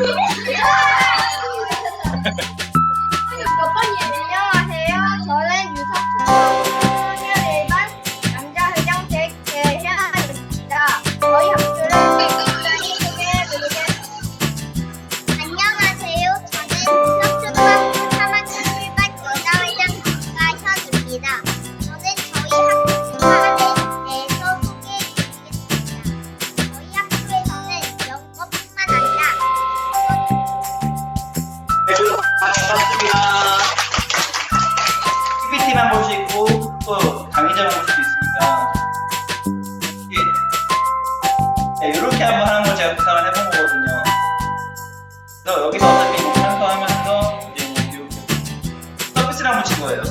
Yeah! PD만 볼 수 있고 또 강의자만 볼 수 있으니까 예. 네, 이렇게 한번 하는 걸 제가 부탁을 해본 거거든요. 그래서 여기서 어차피 목상도 하면서 이제 뭐 서비스를 한번 친 거예요.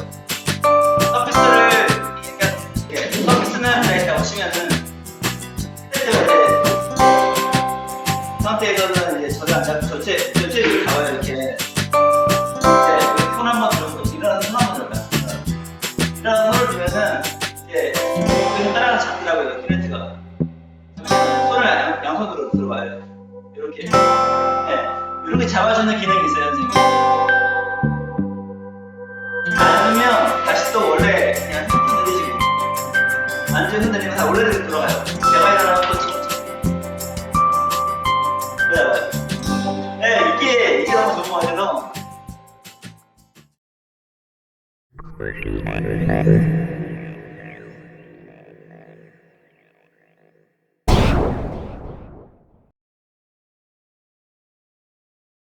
서비스를 그러니까 예, 서비스는 이렇게 오시면은 선택에서는 이제 저를 안 잡고 전체 전체를 가봐요 이렇게. 일어나서 손을 주면은 이제 그냥 따라가 잡더라고요 키네트가. 손을 양, 양손으로 들어봐요. 이렇게. 네. 이렇게 잡아주는 기능이 있어요, 선생님. 안 주면 다시 또 원래 그냥 흔들리시고. 안 주면 흔들리면 다 원래대로 들어가요. 제가 일어나면 또 쳐. 네, 네, 이게, 이게 너무 좋은 것 같아서. Working.